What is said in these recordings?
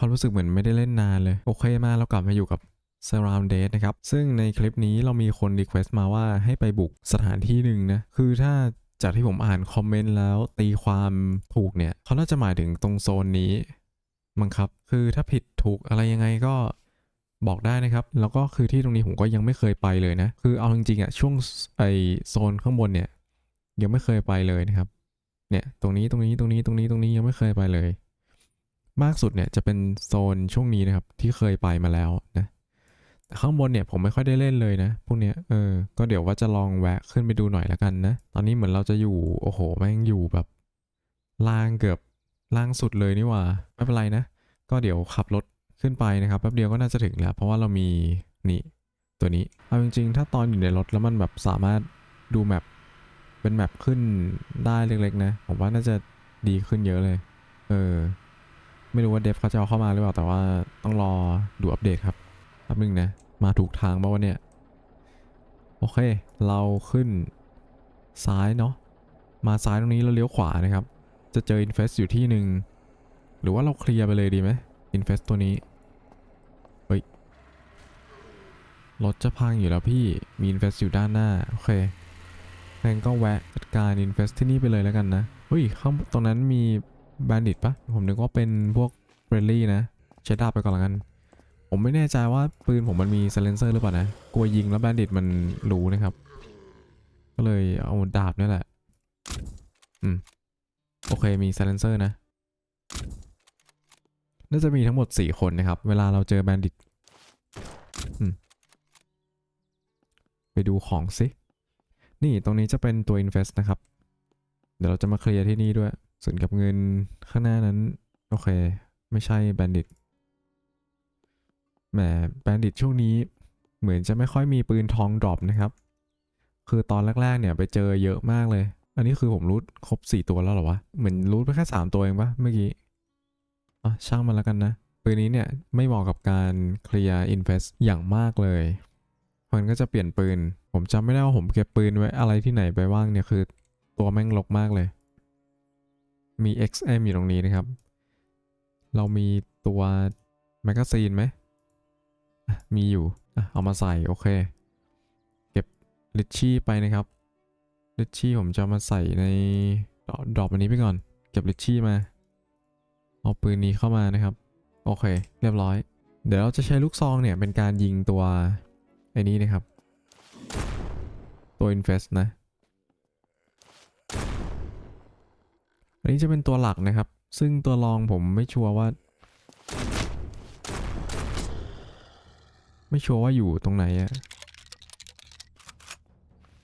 ความรู้สึกเหมือนไม่ได้เล่นนานเลย โอเคมากเรากลับมาอยู่กับ Surround d a t นะครับ ซึ่งในคลิปนี้เรามีคน Request มาว่าให้ไปบุกสถานที่หนึ่งนะ คือถ้าจากที่ผมอ่านคอมเมนต์แล้วตีความถูกเนี่ย เขาน่าจะหมายถึงตรงโซนนี้มั้งครับ คือถ้าผิดถูกอะไรยังไงก็บอกได้นะครับ แล้วก็คือที่ตรงนี้ผมก็ยังไม่เคยไปเลยนะ คือเอาจริงๆอะช่วงไอโซนข้างบนเนี่ยยังไม่เคยไปเลยนะครับ เนี่ยตรงนี้ตรงนี้ตรงนี้ตรงนี้ตรงนี้ยังไม่เคยไปเลย มากสุดเนี่ยจะเป็นโซนช่วงนี้นะครับ ที่เคยไปมาแล้วนะแต่ข้างบนเนี่ยผมไม่ค่อยได้เล่นเลยนะ พวกเนี้ยเออก็เดี๋ยวว่าจะลองแวะขึ้นไปดูหน่อยละกันนะ ตอนนี้เหมือนเราจะอยู่โอ้โหแม่งอยู่แบบล่างเกือบล่างสุดเลยนี่ว่าไม่เป็นไรนะ ก็เดี๋ยวขับรถขึ้นไปนะครับแป๊บเดียวก็น่าจะถึงแล้ว เพราะว่าเรามีนี่ตัวนี้เอาจริงๆ ถ้าตอนอยู่ในรถแล้วมันแบบสามารถดูแมปเป็นแมปขึ้นได้เล็กๆนะ ผมว่าน่าจะดีขึ้นเยอะเลย เออ ไม่รู้ว่าเดฟเขาจะเอาเข้ามาหรือเปล่าแต่ว่าต้องรอดูอัปเดตครับแป๊บนึงนะ มาถูกทางป่าวะเนี่ย โอเค เราขึ้นซ้ายเนาะมาซ้ายตรงนี้แล้วเลี้ยวขวานะครับ จะเจออินเฟสอยู่ที่หนึ่งหรือว่าเราเคลียร์ไปเลยดีไหมอินเฟสตัวนี้เฮ้ยรถจะพังอยู่แล้วพี่มีอินเฟสอยู่ด้านหน้า โอเคแพงก็แวะจัดการอินเฟสที่นี่ไปเลยแล้วกันนะเฮ้ยข้างตรงนั้นมี บนดิตปะผมนึกว่าเป็นพวกเฟรนลี่นะใช้ดาบไปก่อนละกัน ผมไม่แน่ใจว่าปืนผมมันมี s ซเลนเซอร์หรือเปล่านะ กลัวยิงแล้วแบนดิตมันรู้นะครับ ก็เลยเอาดาบนี่แหละ อืม โอเคมี s ซเลนเซอร์นะ น่าจะมีทั้งหมด 4 คนนะครับ เวลาเราเจอแบนดิต อืม ไปดูของสิ นี่ตรงนี้จะเป็นตัว Invest นะครับ เดี๋ยวเราจะมาเคลียร์ที่นี่ด้วย ส่วนกับเงินข้างหน้านั้น โอเค ไม่ใช่แบนดิตแหมแบนดิตช่วงนี้เหมือนจะไม่ค่อยมีปืนทองดรอปนะครับ คือตอนแรกๆเนี่ยไปเจอเยอะมากเลย อันนี้คือผมรูทครบ 4 ตัวแล้วหรอวะ เหมือนรูทไปแค่ 3 ตัวเองปะเมื่อกี้อะช่างมันแล้วกันนะ ปืนนี้เนี่ยไม่เหมาะกับการเคลียร์อินเฟสอย่างมากเลยมันก็จะเปลี่ยนปืน ผมจำไม่ได้ว่าผมเก็บปืนไว้อะไรที่ไหนไปบ้างเนี่ยคือ ตัวแม่งลกมากเลย มี XM อยู่ตรงนี้นะครับ เรามีตัวแมกกาซีนไหม มีอยู่เอามาใส่ โอเค เก็บลิชชี่ไปนะครับ ลิชชี่ผมจะมาใส่ในดรอปอันนี้ไปก่อน เก็บลิชชี่มา เอาปืนนี้เข้ามานะครับ โอเค เรียบร้อย เดี๋ยวเราจะใช้ลูกซองเนี่ย เป็นการยิงตัวไอ้นี้นะครับ ตัว Invest นะ นี้จะเป็นตัวหลักนะครับ ซึ่งตัวรองผมไม่ชัวร์ว่า ไม่ชัวร์ว่าอยู่ตรงไหนอะ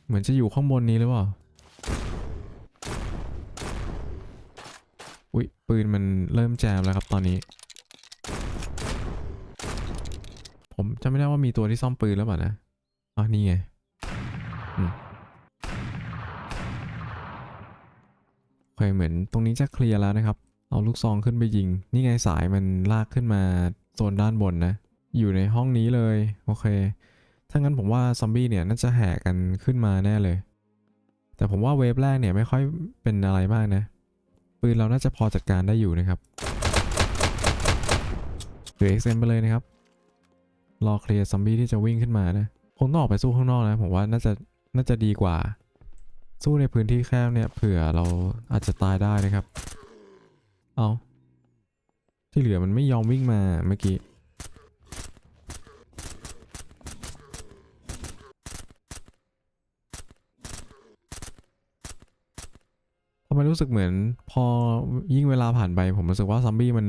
เหมือนจะอยู่ข้างบนนี้หรือเปล่า อุ๊ย ปืนมันเริ่มแจมแล้วครับตอนนี้ ผมจำไม่ได้ว่ามีตัวที่ซ่อมปืนแล้วเปล่านะอ๋อนี่ไงอืมโอ เคเหมือนตรงนี้จะเคลียร์แล้วนะครับ เอาลูกซองขึ้นไปยิง นี่ไงสายมันลากขึ้นมาโซนด้านบนนะ อยู่ในห้องนี้เลย โอเค ถ้างั้นผมว่าซอมบี้เนี่ยน่าจะแห่กันขึ้นมาแน่เลย แต่ผมว่าเวฟแรกเนี่ยไม่ค่อยเป็นอะไรมากนะ ปืนเราน่าจะพอจัดการได้อยู่นะครับเหลือ XM ไปเลยนะครับ รอเคลียร์ซอมบี้ที่จะวิ่งขึ้นมานะ คงต้องออกไปสู้ข้างนอกนะ ผมว่าน่าจะน่าจะดีกว่า สู้ในพื้นที่แคบเนี่ยเผื่อเราอาจจะตายได้นะครับ เอาที่เหลือมันไม่ยอมวิ่งมาเมื่อกี้ทำไมรู้สึกเหมือนพอยิ่งเวลาผ่านไปผมรู้สึกว่าซอมบี้มัน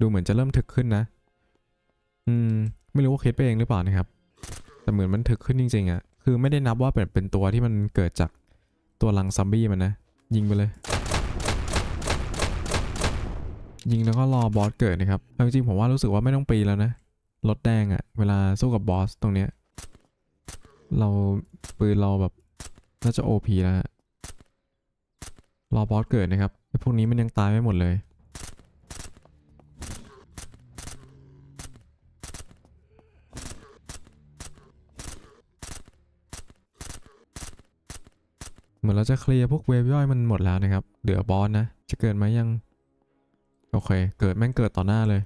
ดูเหมือนจะเริ่มถึกขึ้นนะ อืม ไม่รู้ว่าคิดไปเองหรือเปล่านะครับ แต่เหมือนมันถึกขึ้นจริงๆอะ่ะ คือไม่ได้นับว่าเป็นเป็นตัวที่มันเกิดจาก ตัวลังซัมบี้มันนะ ยิงไปเลย ยิงแล้วก็รอบอสเกิดนะครับเอาจริงๆผมว่ารู้สึกว่าไม่ต้องปีแล้วนะรถแดงอะ่ะเวลาสู้กับบอสตรงเนี้ยเราปืนเราแบบน่าจะโอพีแล้วรอบอสเกิดนะครับไอ้พวกนี้มันยังตายไม่หมดเลยือนเราจะเคลียร์พวกเวฟย่อยมันหมดแล้วนะครับ เหลือบอสนะ จะเกิดไหมยัง โอเค เกิดแม่งเกิดต่อหน้าเลย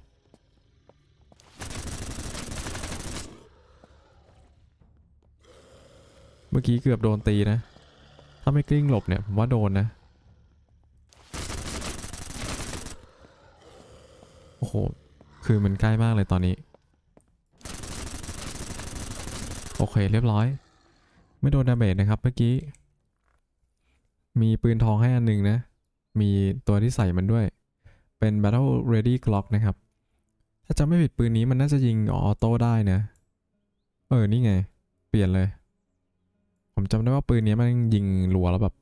เมื่อกี้เกือบโดนตีนะ ถ้าไม่กลิ้งหลบเนี่ยผมว่าโดนนะ โอ้โห คือมันใกล้มากเลยตอนนี้ โอเคเรียบร้อย ไม่โดนดาเมจนะครับเมื่อกี้ มีปืนทองให้อันหนึ่งนะ มีตัวที่ใส่มันด้วย เป็น Battle Ready Glock นะครับ ถ้าจำไม่ผิดปืนนี้มันน่าจะยิงออโต้ได้นะ เออ นี่ไง เปลี่ยนเลย ผมจำได้ว่าปืนนี้มันยิงรัวแล้วแบบ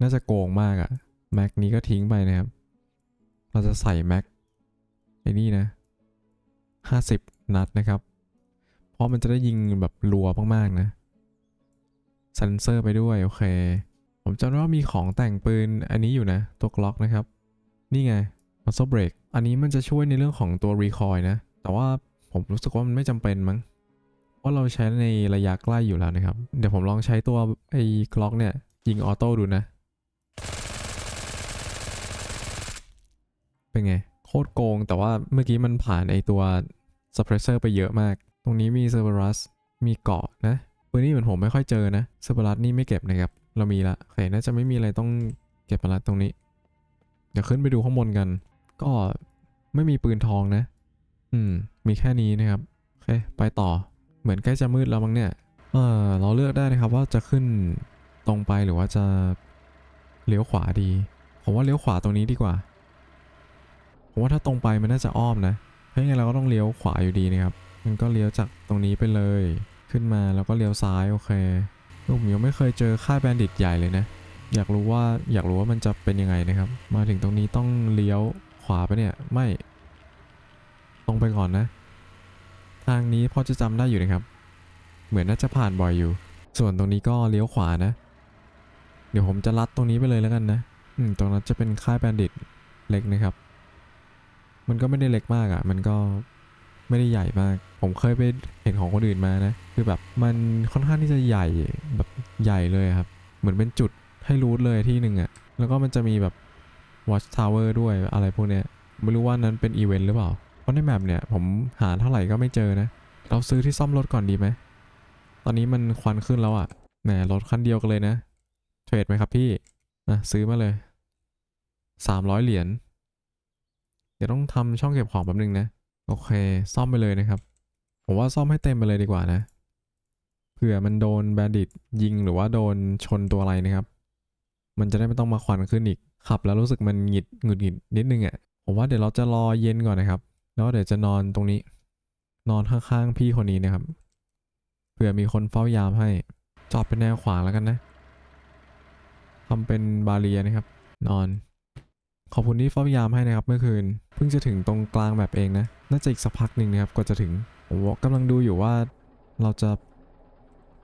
น่าจะโกงมากอะแม็กนี้ก็ทิ้งไปนะครับ เราจะใส่แม็กไอ้นี่นะ50นัดนะครับ เพราะมันจะได้ยิงแบบรัวมากๆนะเซนเซอร์ไปด้วย โอเค ผมจำได้ว่ามีของแต่งปืนอันนี้อยู่นะ ตัวกล็อกนะครับ นี่ไง muzzle brake อันนี้มันจะช่วยในเรื่องของตัว recoil นะ แต่ว่าผมรู้สึกว่ามันไม่จำเป็นมั้งเพราะเราใช้ในระยะใกล้อยู่แล้วนะครับ เดี๋ยวผมลองใช้ตัวไอ้กล็อกเนี่ย ยิงออโต้ดูนะ เป็นไง โคตรโกง แต่ว่าเมื่อกี้มันผ่านไอ้ตัว suppressor ไปเยอะมาก ตรงนี้มี Cerberus มีเกาะนะปืนนี้เหมือนผมไม่ค่อยเจอนะ Cerberus นี่ไม่เก็บนะครับ เรามีละโอเคน่าจะไม่มีอะไรต้องเก็บมาละตรงนี้ เดี๋ยวขึ้นไปดูข้างบนกัน ก็ไม่มีปืนทองนะ อืม มีแค่นี้นะครับโอเคไปต่อ เหมือนใกล้จะมืดแล้วมั้งเนี่ย เออเราเลือกได้นะครับว่าจะขึ้นตรงไปหรือว่าจะเลี้ยวขวาดี ผมว่าเลี้ยวขวาตรงนี้ดีกว่า ผมว่าถ้าตรงไปมันน่าจะอ้อมนะ เพราะยังไงเราก็ต้องเลี้ยวขวาอยู่ดีนะครับ มันก็เลี้ยวจากตรงนี้ไปเลย ขึ้นมาแล้วก็เลี้ยวซ้ายโอเค ผมยังไม่เคยเจอค่ายแบนดิตใหญ่เลยนะ อยากรู้ว่าอยากรู้ว่ามันจะเป็นยังไงนะครับ มาถึงตรงนี้ต้องเลี้ยวขวาไปเนี่ย ไม่ ตรงไปก่อนนะ ทางนี้พอจะจำได้อยู่นะครับ เหมือนน่าจะผ่านบ่อยอยู่ ส่วนตรงนี้ก็เลี้ยวขวานะ เดี๋ยวผมจะลัดตรงนี้ไปเลยแล้วกันนะ อืม ตรงนั้นจะเป็นค่ายแบนดิตเล็กนะครับ มันก็ไม่ได้เล็กมากอะ่ะ มันก็ ไม่ได้ใหญ่มาก ผมเคยไปเห็นของคนอื่นมานะ คือแบบมันค่อนข้างที่จะใหญ่แบบใหญ่เลยครับ เหมือนเป็นจุดให้รูทเลยที่หนึ่งอะ่ะ แล้วก็มันจะมีแบบ watch tower ด้วยอะไรพวกเนี้ย ไม่รู้ว่านั้นเป็นอีเวนต์หรือเปล่า เพราะในแมปเนี่ยผมหาเท่าไหร่ก็ไม่เจอนะ เราซื้อที่ซ่อมรถก่อนดีไหม ตอนนี้มันควันขึ้นแล้วอะ่ะแหมรถคันเดียวกันเลยนะ เทรดไหมครับพี่อะซื้อมาเลยสามร้อยเหรียญ เดี๋ยวต้องทำช่องเก็บของแป๊บนึงนะ โอเค ซ่อมไปเลยนะครับ ผมว่าซ่อมให้เต็มไปเลยดีกว่านะ เผื่อมันโดนแบนดิตยิงหรือว่าโดนชนตัวอะไรนะครับ มันจะได้ไม่ต้องมาควันขึ้นอีก ขับแล้วรู้สึกมันหงิดหงุดหงิดนิดนึงอะ่ะ ผมว่าเดี๋ยวเราจะรอเย็นก่อนนะครับ แล้วเดี๋ยวจะนอนตรงนี้ นอนข้างๆพี่คนนี้นะครับ เผื่อมีคนเฝ้ายามให้ จอดเป็นแนวขวางแล้วกันนะทำเป็นบาเรียนะครับ นอน ขอบคุณที่เฝ้ายามให้นะครับเมื่อคืน เพิ่งจะถึงตรงกลางแบบเองนะ น่าจะอีกสักพักหนึ่งนะครับกว่าจะถึงผมว่ากำลังดูอยู่ว่าเราจะ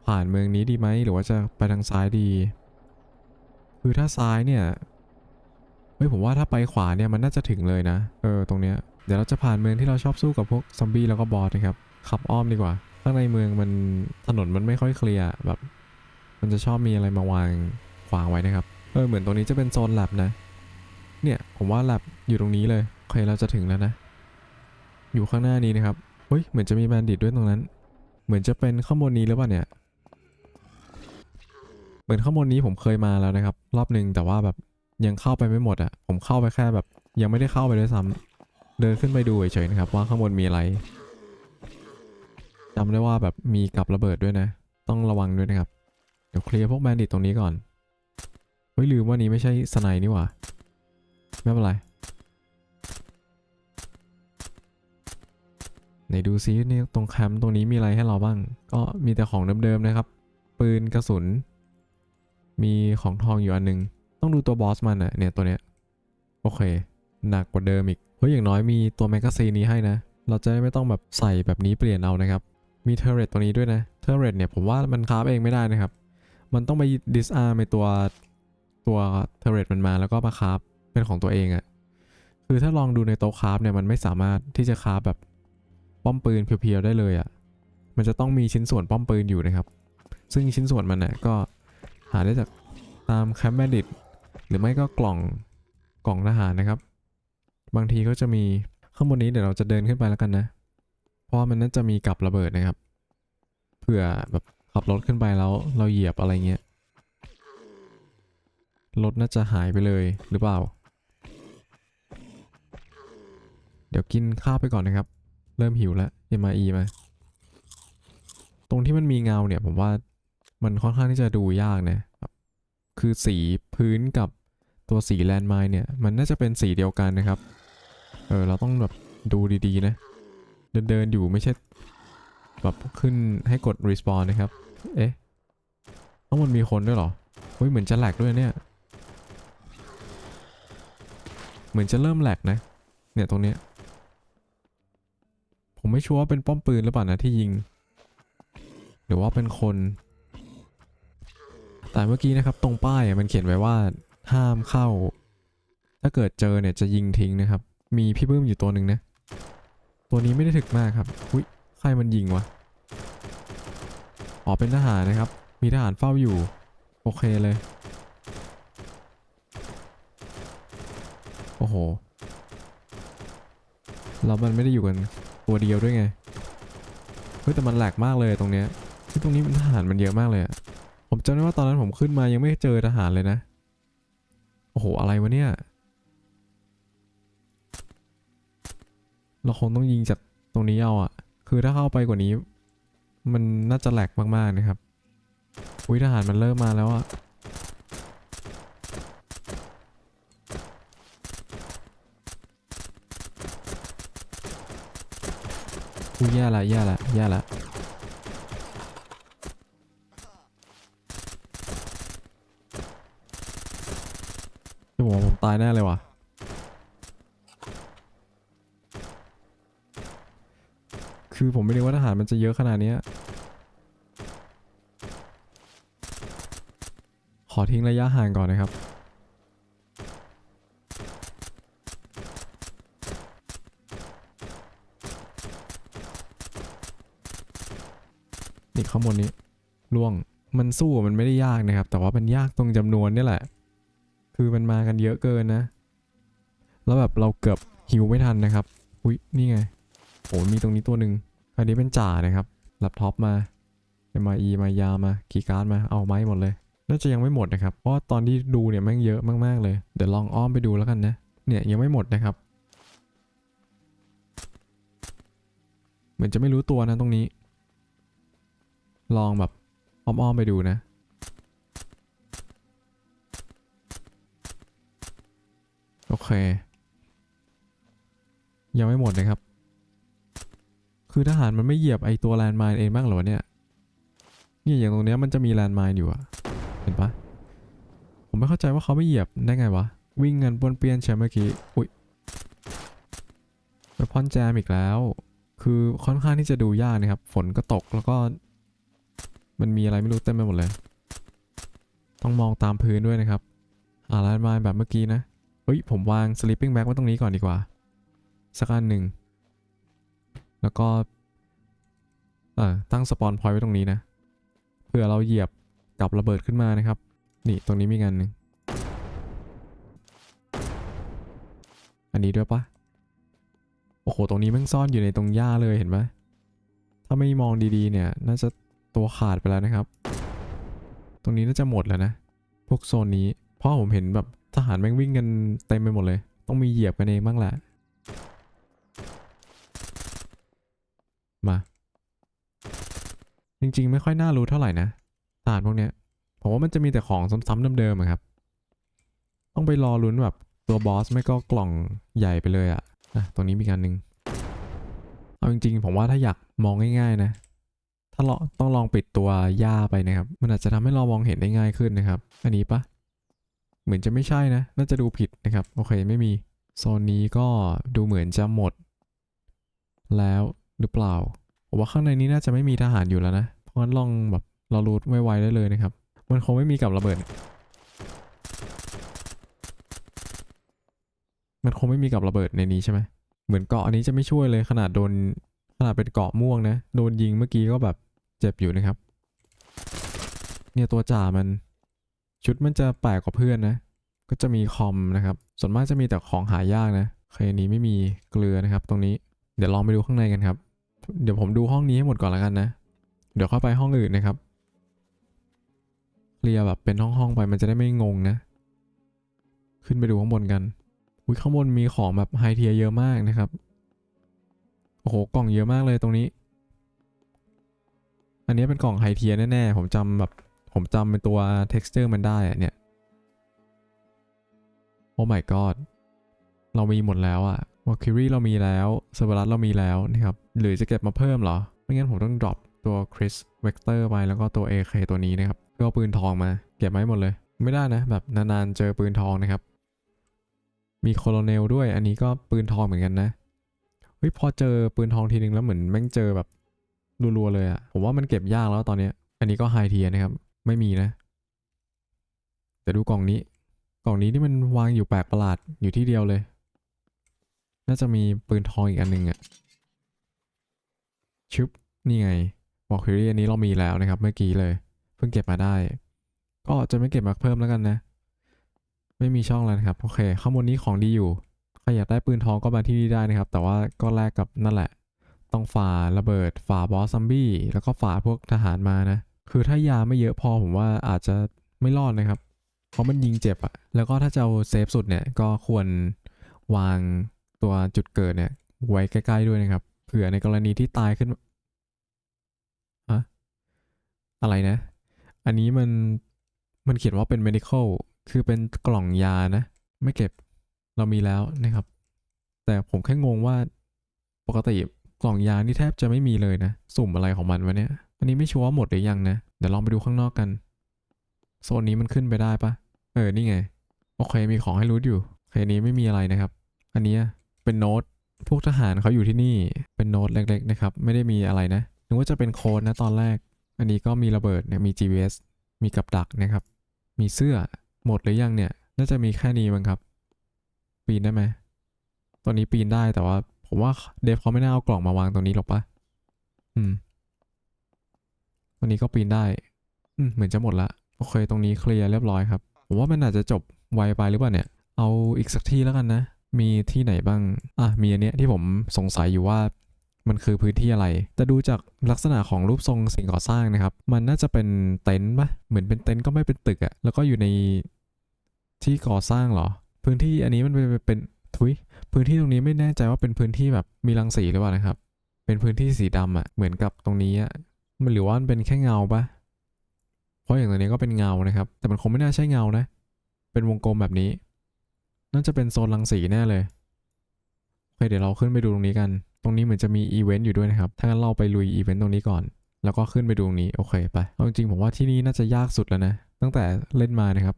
ผ่านเมืองนี้ดีไหมหรือว่าจะไปทางซ้ายดี คือถ้าซ้ายเนี่ยเฮ้ยผมว่าถ้าไปขวาเนี่ยมันน่าจะถึงเลยนะ เออตรงเนี้ยเดี๋ยวเราจะผ่านเมืองที่เราชอบสู้กับพวกซอมบี้แล้วก็บอสนะครับขับอ้อมดีกว่า ข้างในเมืองมันถนนมันไม่ค่อยเคลียร์แบบ มันจะชอบมีอะไรมาวางขวางไว้นะครับเออเหมือนตรงนี้จะเป็นโซนแลบนะ เนี่ย ผมว่าแลบอยู่ตรงนี้เลยโอเคเราจะถึงแล้วนะ อยู่ข้างหน้านี้นะครับเฮ้ยเหมือนจะมีแบนดิตด้วยตรงนั้น เหมือนจะเป็นข้างบนนี้หรือเปล่าเนี่ย เหมือนข้างบนนี้ผมเคยมาแล้วนะครับ รอบหนึ่งแต่ว่าแบบยังเข้าไปไม่หมดอะผมเข้าไปแค่แบบ ยังไม่ได้เข้าไปด้วยซ้ำเดินขึ้นไปดูเฉยๆนะครับ ว่าข้างบนมีอะไรจำได้ว่าแบบมีกับระเบิดด้วยนะ ต้องระวังด้วยนะครับ เดี๋ยวเคลียร์พวกแบนดิตตรงนี้ก่อนเฮ้ยลืมว่านี้ไม่ใช่สไนนี่หว่า ไม่เป็นไรไหนดูซินี่ตรงแคมป์ตรงนี้มีอะไรให้เราบ้าง ก็มีแต่ของเดิมๆนะครับ ปืนกระสุน มีของทองอยู่อันหนึง ต้องดูตัวบอสมันอะเนี่ยตัวเนี้ย โอเค หนักกว่าเดิมอีกเฮ้ยอย่างน้อยมีตัวแมกกาซีนนี้ให้นะ เราจะได้ไม่ต้องแบบใส่แบบนี้เปลี่ยนเอานะครับ มีเทอร์เรตตัวนี้ด้วยนะ เทอร์เรตเนี่ยผมว่ามันคราฟเองไม่ได้นะครับ มันต้องไปดิสอาร์ในตัวตัวเทอร์เรตมันมาแล้วก็มาคราฟ เป็นของตัวเองอะคือถ้าลองดูในโต๊ะคราฟเนี่ยมันไม่สามารถที่จะคราฟแบบป้อมปืนเพียวๆได้เลยอะมันจะต้องมีชิ้นส่วนป้อมปืนอยู่นะครับ ซึ่งชิ้นส่วนมันน่ะก็หาได้จากตามแคมป์แบนดิตหรือไม่ก็กล่องกล่องทหารนะครับ บางทีก็จะมีข้างบนนี้เดี๋ยวเราจะเดินขึ้นไปแล้วกันนะ เพราะมันน่าจะมีกับระเบิดนะครับ เผื่อแบบขับรถขึ้นไปแล้วเราเหยียบอะไรเงี้ย รถน่าจะหายไปเลยหรือเปล่า เดี๋ยวกินข้าวไปก่อนนะครับ เริ่มหิวแล้ว MRE มา ตรงที่มันมีเงาเนี่ยผมว่ามันค่อนข้างที่จะดูยากนะครับคือสีพื้นกับตัวสีแลนด์ไมน์เนี่ย มันน่าจะเป็นสีเดียวกันนะครับ เออเราต้องแบบดูดีๆนะ เดินเดินอยู่ไม่ใช่แบบขึ้นให้กด respawn นะครับ เอ๊ะต้องมันมีคนด้วยเหรอเฮ้ยเหมือนจะแหลกด้วยเนี่ย เหมือนจะเริ่มแหลกนะ เนี่ยตรงเนี้ย ผมไม่ชัวร์ว่าเป็นป้อมปืนหรือเปล่านะที่ยิง หรือว่าเป็นคน แต่เมื่อกี้นะครับ ตรงป้ายมันเขียนไว้ว่าห้ามเข้า ถ้าเกิดเจอเนี่ยจะยิงทิ้งนะครับ มีพี่ปื้มอยู่ตัวหนึ่งนะ ตัวนี้ไม่ได้ถึกมากครับอุ้ยใครมันยิงวะอ๋อเป็นทหารนะครับ มีทหารเฝ้าอยู่ โอเคเลย โอ้โหแล้วมันไม่ได้อยู่กัน ตัวเดียวด้วยไง เฮ้ยแต่มันแหลกมากเลยตรงเนี้ยที่ตรงนี้มันทหารมันเยอะมากเลยอะผมจำได้ว่าตอนนั้นผมขึ้นมายังไม่เจอทหารเลยนะ โอ้โหอะไรวะเนี่ย เราคงต้องยิงจากตรงนี้เอาอะคือถ้าเข้าไปกว่านี้ มันน่าจะแหลกมากๆนะครับ อุ้ยทหารมันเริ่มมาแล้วอะ อุ้ยแย่ละแย่ละแย่ละจะบอกผมตายแน่เลยว่ะคือผมไม่รู้ว่าทหารมันจะเยอะขนาดนี้ขอทิ้งระยะห่างก่อนนะครับ ข้างบนนี้ล่วงมันสู้มันไม่ได้ยากนะครับ แต่ว่ามันยากตรงจำนวนนี่แหละ คือมันมากันเยอะเกินนะ แล้วแบบเราเกือบหิวไม่ทันนะครับ อุ๊ยนี่ไงโอ้มีตรงนี้ตัวหนึ่งอันนี้เป็นจ่านะครับแล็ปท็อปมา MIE มายามาคีการ์ดมาเอาไม้หมดเลย น่าจะยังไม่หมดนะครับ เพราะตอนที่ดูเนี่ยแม่งเยอะมากๆเลย เดี๋ยวลองอ้อมไปดูแล้วกันนะ เนี่ยยังไม่หมดนะครับ เหมือนจะไม่รู้ตัวนะตรงนี้ ลองแบบอ้อมๆไปดูนะ โอเค ยังไม่หมดนะครับ คือทหารมันไม่เหยียบไอตัวแลนด์มายเองบ้างเหรอเนี่ยนี่อย่างตรงเนี้ยมันจะมีแลนด์มายอยู่อะเห็นปะผมไม่เข้าใจว่าเขาไม่เหยียบได้ไงวะ วิ่งเงินปนเปียนใช่เมื่อกี้ อุ้ยไปพอนแจมอีกแล้ว คือค่อนข้างที่จะดูยากนะครับ ฝนก็ตกแล้วก็ มันมีอะไรไม่รู้เต็มไปหมดเลย ต้องมองตามพื้นด้วยนะครับหาแลนด์มาแบบเมื่อกี้นะ เฮ้ย ผมวาง sleeping bag ไว้ตรงนี้ก่อนดีกว่า สักอันหนึ่ง แล้วก็เอ่อตั้งสปอนพอยต์ไว้ตรงนี้นะ เผื่อเราเหยียบกับระเบิดขึ้นมานะครับ นี่ตรงนี้มีงานหนึ่งอันนี้ด้วยปะโอ้โห ตรงนี้ม่งซ่อนอยู่ในตรงหญ้าเลยเห็นไหมถ้าไม่มองดีๆเนี่ย น่าจะ ตัวขาดไปแล้วนะครับ ตรงนี้น่าจะหมดแล้วนะ พวกโซนนี้ เพราะผมเห็นแบบทหารแม่งวิ่งกันเต็มไปหมดเลย ต้องมีเหยียบกันเองบ้างแหละ มา จริง ๆ ไม่ค่อยน่ารู้เท่าไหร่นะทหารพวกเนี้ย ผมว่ามันจะมีแต่ของซ้ำๆเดิมๆครับ ต้องไปรอลุ้นแบบตัวบอสไม่ก็กล่องใหญ่ไปเลยอะอะตรงนี้มีการหนึ่งเอาจริงๆ ผมว่าถ้าอยากมองง่ายๆนะ ถ้าเราต้องลองปิดตัวหญ้าไปนะครับ มันอาจจะทำให้เรามองเห็นได้ง่ายขึ้นนะครับ อันนี้ปะเหมือนจะไม่ใช่นะ น่าจะดูผิดนะครับ โอเคไม่มีโซนนี้ก็ดูเหมือนจะหมด แล้วหรือเปล่าผมว่าข้างในนี้น่าจะไม่มีทหารอยู่แล้วนะ เพราะงั้นลองแบบเรารูดไวๆได้เลยนะครับ มันคงไม่มีกับระเบิด มันคงไม่มีกับระเบิดในนี้ใช่ไหมเหมือนเกาะอันนี้จะไม่ช่วยเลยขนาดโดน นาดเป็นเกาะม่วงนะ โดนยิงเมื่อกี้ก็แบบเจ็บอยู่นะครับ เนี่ยตัวจ่ามัน ชุดมันจะแปลกกว่าเพื่อนนะ ก็จะมีคอมนะครับ ส่วนมากจะมีแต่ของหายากนะเคยนี้ไม่มีเกลือนะครับ ตรงนี้ เดี๋ยวลองไปดูข้างในกันครับ เดี๋ยวผมดูห้องนี้ให้หมดก่อนแล้วกันนะ เดี๋ยวเข้าไปห้องอื่นนะครับเคลียร์แบบเป็นห้องๆไปมันจะได้ไม่งงนะ ขึ้นไปดูข้างบนกันอุ้ยข้างบนมีของแบบไฮเทียเยอะมากนะครับ โอ้โหกล่องเยอะมากเลยตรงนี้ อันนี้เป็นกล่องไฮเทียแน่ๆ ผมจำแบบ ผมจำเป็นตัว texture มันได้อะเนี่ยโอ้ my god เรามีหมดแล้วอะ Mercury เรามีแล้ว s e r v e r u s เรามีแล้วนะครับ หรือจะเก็บมาเพิ่มเหรอ ไม่งั้นผมต้อง drop ตัว Chris Vector ไปแล้วก็ตัว AK ตัวนี้นะครับเพื่อเอาปืนทองมา เก็บไว้หมดเลย ไม่ได้นะ แบบนานๆเจอปืนทองนะครับ มีโคโลเนลด้วยอันนี้ก็ปืนทองเหมือนกันนะ ฮ้ยพอเจอปืนทองทีนึงแล้วเหมือนแม่งเจอแบบรัวๆเลยอะผมว่ามันเก็บยากแล้วตอนเนี้ย อันนี้ก็ไฮเทียนะครับ ไม่มีนะ แต่ดูกล่องนี้ กล่องนี้ที่มันวางอยู่แปลกประหลาดอยู่ที่เดียวเลย น่าจะมีปืนทองอีกอันหนึ่งอะชุบนี่ไงบอกคิรี่อันนี้เรามีแล้วนะครับ เมื่อกี้เลย เพิ่งเก็บมาได้ ก็จะไม่เก็บมาเพิ่มแล้วกันนะ ไม่มีช่องแล้วนะครับ โอเค ข้างบนนี้ของดีอยู่ ใครอยากได้ปืนทองก็มาที่นี่ได้นะครับ แต่ว่าก็แลกกับนั่นแหละ ต้องฝ่าระเบิดฝ่าบอสซัมบี้ แล้วก็ฝ่าพวกทหารมานะ คือถ้ายาไม่เยอะพอผมว่าอาจจะไม่รอดนะครับ เพราะมันยิงเจ็บอะแล้วก็ถ้าจะเอาเซฟสุดเนี่ยก็ควรวางตัวจุดเกิดเนี่ยไว้ใกล้ๆด้วยนะครับเผื่อในกรณีที่ตายขึ้นอะอะไรนะ อันนี้มันมันเขียนว่าเป็น medical คือเป็นกล่องยานะ ไม่เก็บ เรามีแล้วนะครับ แต่ผมแค่งงว่าปกติกล่องยานี่แทบจะไม่มีเลยนะ สุ่มอะไรของมันวะเนี่ย อันนี้ไม่ชัวร์ว่าหมดหรือยังนะ เดี๋ยวลองไปดูข้างนอกกัน โซนนี้มันขึ้นไปได้ปะเออ นี่ไง โอเค มีของให้รู้อยู่โอเคนี้ไม่มีอะไรนะครับ อันนี้เป็นโน้ต พวกทหารเขาอยู่ที่นี่ เป็นโน้ตเล็ก ๆ นะครับ ไม่ได้มีอะไรนะ นึกว่าจะเป็นโค้ดนะตอนแรก อันนี้ก็มีระเบิดเนี่ย มี GPS มีกับดักนะครับ มีเสื้อ หมดหรือยังเนี่ย น่าจะมีแค่นี้มั้งครับ ปีนได้ไหมตอนนี้ปีนได้แต่ว่า ผมว่าเดฟเขาไม่น่าเอากล่องมาวางตรงนี้หรอกปะอืมวันนี้ก็ปีนได้ อืมเหมือนจะหมดละโอเค ตรงนี้เคลียร์เรียบร้อยครับ ผมว่ามันอาจจะจบไวไปหรือเปล่าเนี่ย เอาอีกสักที่แล้วกันนะ มีที่ไหนบ้าง อะ มีอันเนี้ยที่ผมสงสัยอยู่ว่ามันคือพื้นที่อะไร แต่ดูจากลักษณะของรูปทรงสิ่งก่อสร้างนะครับ มันน่าจะเป็นเต็นท์ปะเหมือนเป็นเต็นท์ก็ไม่เป็นตึกอะแล้วก็อยู่ในที่ก่อสร้างเหรอ พื้นที่อันนี้มันเป็นเป็นทุยพื้นที่ตรงนี้ไม่แน่ใจว่าเป็นพื้นที่แบบมีรังสีหรือเปล่านะครับ เป็นพื้นที่สีดำอะเหมือนกับตรงนี้อะมันหรือว่ามันเป็นแค่เงาปะเพราะอย่างตรงนี้ก็เป็นเงานะครับ แต่มันคงไม่น่าใช่เงานะ เป็นวงกลมแบบนี้ น่าจะเป็นโซนรังสีแน่เลยโอเคเดี๋ยวเราขึ้นไปดูตรงนี้กัน ตรงนี้เหมือนจะมีอีเวนต์อยู่ด้วยนะครับถ้างั้นเราไปลุยอีเวนต์ตรงนี้ก่อน แล้วก็ขึ้นไปดูตรงนี้โอเคไปเอาจริงๆผมว่าที่นี่น่าจะยากสุดแล้วนะ ตั้งแต่เล่นมานะครับ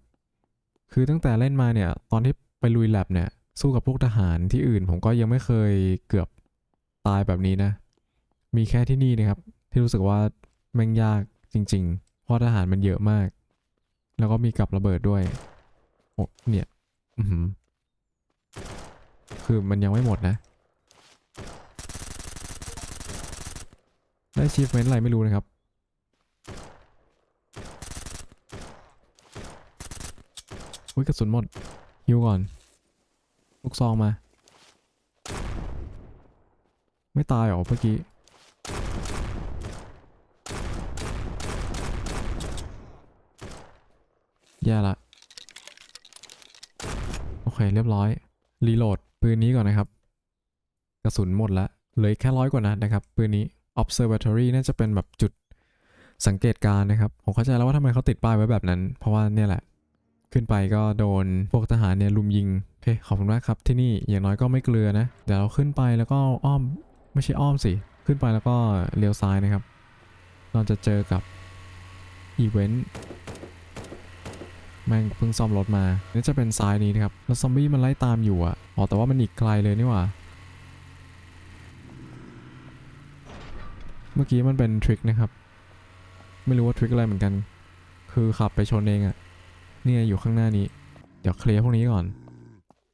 คือตั้งแต่เล่นมาเนี่ย ตอนที่ไปลุยแลบเนี่ย สู้กับพวกทหารที่อื่น ผมก็ยังไม่เคยเกือบตายแบบนี้นะ มีแค่ที่นี่นะครับ ที่รู้สึกว่าแม่งยากจริงๆ เพราะทหารมันเยอะมาก แล้วก็มีกับระเบิดด้วย โอ้เนี่ย อือหือคือมันยังไม่หมดนะ ได้ achievement อะไรไม่รู้นะครับ อุ้ย กระสุนหมดฮิวก่อน ลูกซองมา ไม่ตายเหรอเมื่อกี้ แย่ละ โอเคเรียบร้อย รีโหลดปืนนี้ก่อนนะครับ กระสุนหมดละเหลือแค่ร้อยกว่านัดนะครับ ปืนนี้ observatory น่าจะเป็นแบบจุดสังเกตการนะครับ ผมเข้าใจแล้วว่าทำไมเขาติดป้ายไว้แบบนั้น เพราะว่าเนี่ยแหละ ขึ้นไปก็โดนพวกทหารเนี่ยลุมยิงโอเคขอบคุณมากครับที่นี่อย่างน้อยก็ไม่เกลือนะเดี๋ยวเราขึ้นไปแล้วก็อ้อมไม่ใช่อ้อมสิ ขึ้นไปแล้วก็เลี้ยวซ้ายนะครับ เราจะเจอกับอีเวนต์แม่งเพิ่งซ่อมรถมานี่จะเป็นซ้ายนี้นะครับแล้วซอมบี้มันไล่ตามอยู่อะอ๋อแต่ว่ามันอีกไกลเลยนี่หว่าเมื่อกี้มันเป็นทริคนะครับ ไม่รู้ว่าทริคอะไรเหมือนกัน คือขับไปชนเองอะ่ะ เนี่ยอยู่ข้างหน้านี้ เดี๋ยวเคลียร์พวกนี้ก่อน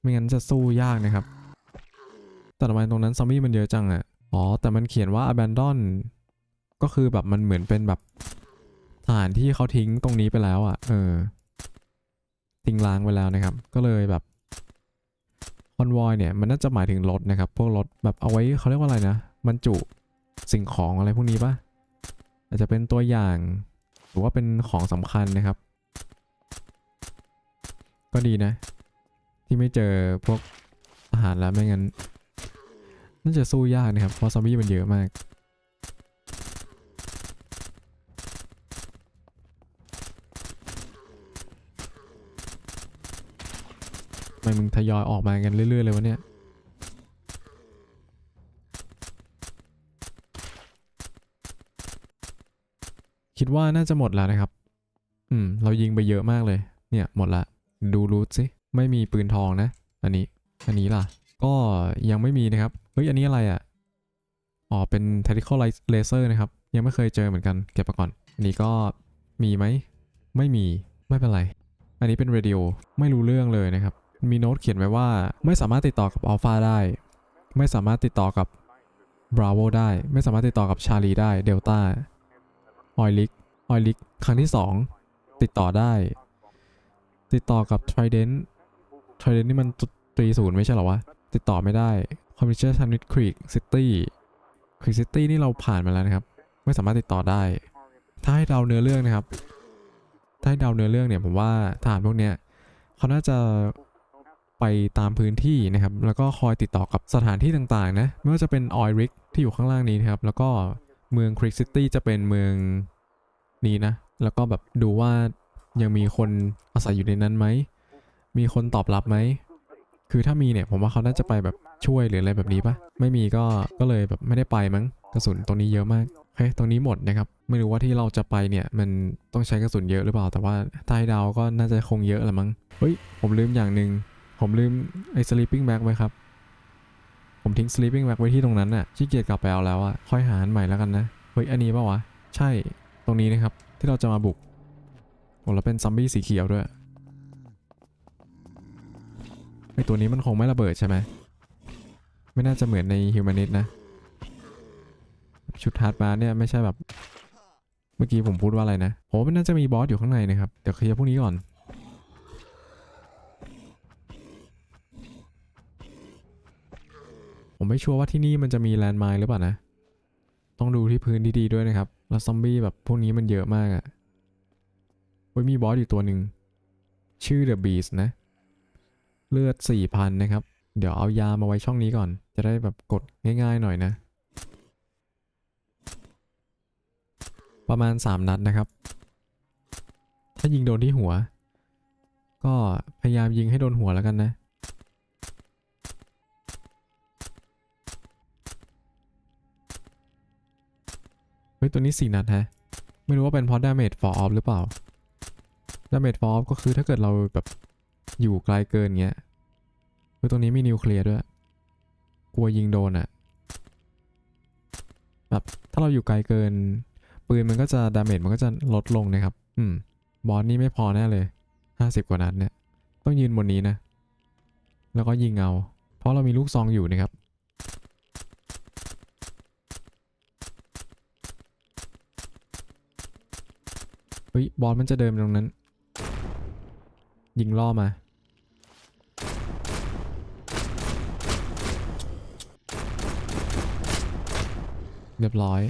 ไม่งั้นจะสู้ยากนะครับ แต่ทำไมตรงนั้นซอมบี้มันเยอะจังอะ่ะ อ๋อ แต่มันเขียนว่า abandon ก็คือแบบมันเหมือนเป็นแบบสถานที่เขาทิ้งตรงนี้ไปแล้วอะ่ะ เออ ทิ้งล้างไปแล้วนะครับ ก็เลยแบบคอนวอยเนี่ยมันน่าจะหมายถึงรถนะครับ พวกรถแบบเอาไว้เขาเรียกว่าอะไรนะบรรจุสิ่งของอะไรพวกนี้ปะอาจจะเป็นตัวอย่าง หรือว่าเป็นของสำคัญนะครับ ก็ดีนะ ที่ไม่เจอพวกอาหารแล้วไม่งั้นน่าจะสู้ยากนะครับ เพราะซอมบี้มันเยอะมากทำไมมึงทยอยออกมากันเรื่อย ๆ เลยวะเนี่ย คิดว่าน่าจะหมดแล้วนะครับ อืม เรายิงไปเยอะมากเลย เนี่ย หมดละ ดูรูทสิ ไม่มีปืนทองนะ อันนี้ อันนี้ล่ะ ก็ยังไม่มีนะครับ เฮ้ย อันนี้อะไรอะ่ะ อ๋อ เป็น tactical laser นะครับ ยังไม่เคยเจอเหมือนกัน เก็บมาก่อน อันนี้ก็มีไหม ไม่มี ไม่เป็นไร อันนี้เป็น radio ไม่รู้เรื่องเลยนะครับ มีโน้ตเขียนไว้ว่า ไม่สามารถติดต่อกับ alpha ได้ ไม่สามารถติดต่อกับ bravo ได้ ไม่สามารถติดต่อกับ charlie ได้ delta oilic oilic ครั้งที่ 2 ติดต่อได้ ติดต่อกับ trident trident นี่มันตรีศูนย์ไม่ใช่เหรอวะ ติดต่อไม่ได้ commissioner s h a n i t creek city creek city นี่เราผ่านมาแล้วนะครับ ไม่สามารถติดต่อได้ ถ้าให้เดาเนื้อเรื่องนะครับ ถ้าให้เดาเนื้อเรื่องเนี่ยผมว่าทหารพวกเนี้ยเขาน่าจะไปตามพื้นที่นะครับ แล้วก็คอยติดต่อกับสถานที่ต่างๆนะ ไม่ว่าจะเป็นออยริกที่อยู่ข้างล่างนี้นะครับ แล้วก็เมืองคริกซิตี้จะเป็นเมืองนี้นะ แล้วก็แบบดูว่า ยังมีคนอาศัยอยู่ในนั้นไหม มีคนตอบรับไหม คือถ้ามีเนี่ยผมว่าเขาน่าจะไปแบบช่วยหรืออะไรแบบนี้ปะไม่มีก็ ก็เลยแบบไม่ได้ไปมั้ง กระสุนตรงนี้เยอะมากโอเคตรงนี้หมดนะครับ ไม่รู้ว่าที่เราจะไปเนี่ยมันต้องใช้กระสุนเยอะหรือเปล่า แต่ว่าใต้ดาวก็น่าจะคงเยอะแหละมั้ง เฮ้ย ผมลืมอย่างหนึ่ง ผมลืมไอ้ sleeping bag ไว้ครับ ผมทิ้ง sleeping bag ไว้ที่ตรงนั้นน่ะ ขี้เกียจกลับไปเอาแล้วอะค่อยหาอันใหม่แล้วกันนะ เฮ้ย อันนี้ปะวะ ใช่ ตรงนี้นะครับ ที่เราจะมาบุก โอ้แล้วเป็นซอมบี้สีเขียวด้วยไอตัวนี้มันคงไม่ระเบิดใช่ไหม ไม่น่าจะเหมือนในฮิวแมนิสนะ ชุดฮาร์ดมาร์เนี่ยไม่ใช่แบบ เมื่อกี้ผมพูดว่าอะไรนะโหมันน่าจะมีบอสอยู่ข้างในนะครับ เดี๋ยวเคลียร์พวกนี้ก่อนผมไม่ชัวร์ว่าที่นี่มันจะมีแลนด์ไมล์หรือเปล่านะ ต้องดูที่พื้นดีๆด้วยนะครับ แล้วซอมบี้แบบพวกนี้มันเยอะมากอะ่ะ เฮ้ยมีบอสอยู่ตัวหนึ่งชื่อ The Beast นะ เลือด 4,000 นะครับ เดี๋ยวเอายามาไว้ช่องนี้ก่อน จะได้แบบกดง่ายๆหน่อยนะ ประมาณ 3 นัดนะครับ ถ้ายิงโดนที่หัว ก็พยายามยิงให้โดนหัวแล้วกันนะเฮ้ยตัวนี้4นัดฮะ ไม่รู้ว่าเป็นเพราะ damage fall off หรือเปล่า damage fall off ก็คือถ้าเกิดเราแบบอยู่ไกลเกินเงี้ยเฮ้ยตรงนี้มีนิวเคลียร์ด้วย กลัวยิงโดนอะแบบถ้าเราอยู่ไกลเกิน ปืนมันก็จะ damage มันก็จะลดลงนะครับ อืม บอสนี่ไม่พอแน่เลย 50 กว่านัดเนี่ย ต้องยืนบนนี้นะ แล้วก็ยิงเอา เพราะเรามีลูกซองอยู่นะครับเฮ้ยบอสมันจะเดินตรงนั้น ยิงล่อมา เรียบร้อย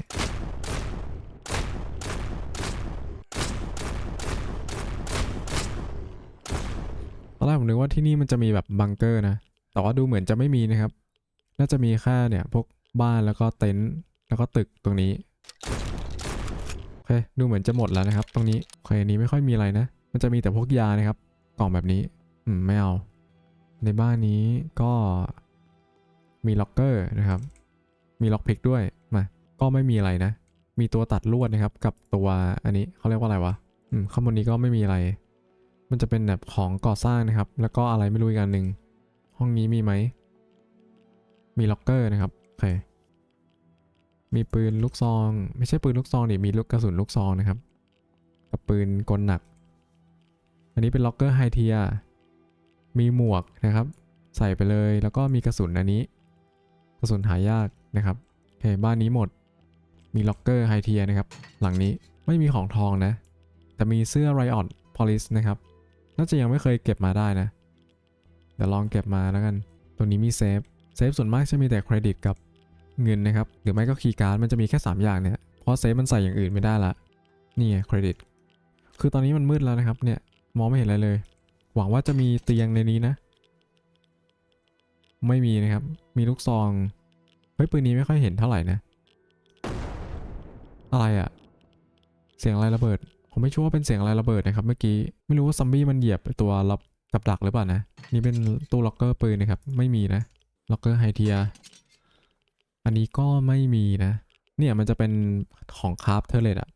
ตอนแรกผมนึกว่าที่นี่มันจะมีแบบบังเกอร์นะ แต่ว่าดูเหมือนจะไม่มีนะครับ น่าจะมีแค่เนี่ยพวกบ้านแล้วก็เต็นท์แล้วก็ตึกตรงนี้โอเคดูเหมือนจะหมดแล้วนะครับ ตรงนี้โอเคนี้ไม่ค่อยมีอะไรนะ มันจะมีแต่พวกยานะครับ กล่องแบบนี้ อืม ไม่เอา ในบ้านนี้ก็มีล็อกเกอร์นะครับ มีล็อกพิกด้วย มา ก็ไม่มีอะไรนะ มีตัวตัดลวดนะครับ กับตัวอันนี้เขาเรียกว่าอะไรวะ อืม ข้างบนนี้ก็ไม่มีอะไร มันจะเป็นแบบของก่อสร้างนะครับ แล้วก็อะไรไม่รู้อีกอันหนึ่ง ห้องนี้มีไหม มีล็อกเกอร์นะครับ โอเค มีปืนลูกซอง ไม่ใช่ปืนลูกซองดิมีลูกกระสุนลูกซองนะครับ กับปืนกลหนัก นนี้เป็นล็อกเกอร์ไฮเทียมีหมวกนะครับ ใส่ไปเลยแล้วก็มีกระสุนอันนี้ กระสุนหายากนะครับโอเคบ้านนี้หมด มีล็อกเกอร์ไฮเทียนะครับ หลังนี้ไม่มีของทองนะ แต่มีเสื้อไรออ t พอลิสนะครับ น่าจะยังไม่เคยเก็บมาได้นะเดี๋ยวลองเก็บมาแล้วกัน ตัวนี้มีเซฟเซฟส่วนมากจะมีแต่เครดิตกับเงินนะครับ หรือไม่ก็คีย์การ์ดมันจะมีแค่ 3 อย่างเนี่ยเพราะเซฟมันใส่อย่างอื่นไม่ได้ละนี่ไงเครดิตคือตอนนี้มันมืดแล้วนะครับเนี่ย มองไม่เห็นอะไรเลย หวังว่าจะมีเตียงในนี้นะ ไม่มีนะครับ มีลูกซอง เฮ้ยปืนนี้ไม่ค่อยเห็นเท่าไหร่นะ อะไรอะเสียงอะไรระเบิด ผมไม่ชัวร์ว่าเป็นเสียงอะไรระเบิดนะครับ เมื่อกี้ ไม่รู้ว่าซัมบี้มันเหยียบตัวรับกับดักหรือเปล่านะ นี่เป็นตู้ล็อกเกอร์ปืนนะครับ ไม่มีนะ ล็อกเกอร์ไฮเทีย อันนี้ก็ไม่มีนะ เนี่ยมันจะเป็นของคราฟเทอร์เลตอะ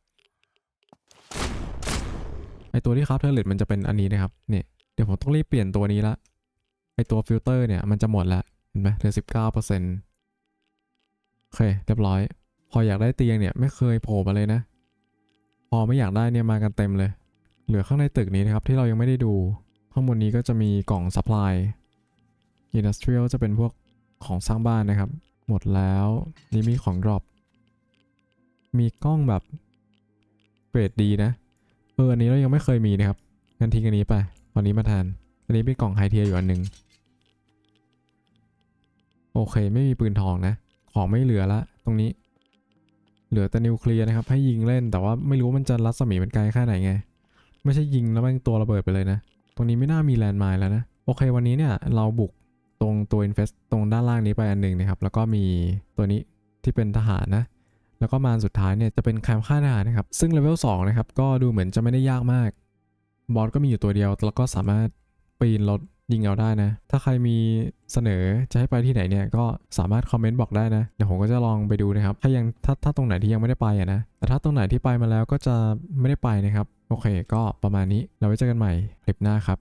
ไอตัวที่คราฟเทอร์เลตมันจะเป็นอันนี้นะครับเนี่ยเดี๋ยวผมต้องรีบเปลี่ยนตัวนี้ละไอตัวฟิลเตอร์เนี่ยมันจะหมดละเห็นไหมเหลือสิบเก้าเปอร์เซ็นต์โอเคเรียบร้อย พออยากได้เตียงเนี่ยไม่เคยโผล่มาเลยนะ พอไม่อยากได้เนี่ยมากันเต็มเลย เหลือข้างในตึกนี้นะครับที่เรายังไม่ได้ดู ข้างบนนี้ก็จะมีกล่องซัพพลายอินดัสเทรียลจะเป็นพวกของสร้างบ้านนะครับ หมดแล้วนี่มีของดรอปมีกล้องแบบเกรดดีนะ เอออันนี้เรายังไม่เคยมีนะครับงั้นทิ้งอันนี้ไปวันนี้มาทาน อันนี้เป็นกล่องไฮเทียอยู่อันหนึ่งโอเค ไม่มีปืนทองนะ ของไม่เหลือละ ตรงนี้ เหลือแต่นิวเคลียร์นะครับ ให้ยิงเล่นแต่ว่าไม่รู้มันจะรัศมีมันไกลแค่ไหนไง ไม่ใช่ยิงแล้วม่งตัวระเบิดไปเลยนะ ตรงนี้ไม่น่ามีแลนด์มายแล้วนะ โอเค วันนี้เนี่ย เราบุกตรงตัว Invest ตรงด้านล่างนี้ไปอันหนึ่งนะครับ แล้วก็มีตัวนี้ที่เป็นทหารนะ แล้วก็มารสุดท้ายเนี่ยจะเป็นแคมป์ค่ายทหารนะครับ ซึ่งเลเวล2นะครับก็ดูเหมือนจะไม่ได้ยากมาก บอสก็มีอยู่ตัวเดียว แล้วก็สามารถปีนรถยิงเอาได้นะ ถ้าใครมีเสนอจะให้ไปที่ไหนเนี่ยก็สามารถคอมเมนต์บอกได้นะ เดี๋ยวผมก็จะลองไปดูนะครับ ถ้ายังถ้าถ้าตรงไหนที่ยังไม่ได้ไปอะนะ แต่ถ้าตรงไหนที่ไปมาแล้วก็จะไม่ได้ไปนะครับ โอเค ก็ประมาณนี้ เราไว้เจอกันใหม่คลิปหน้าครับ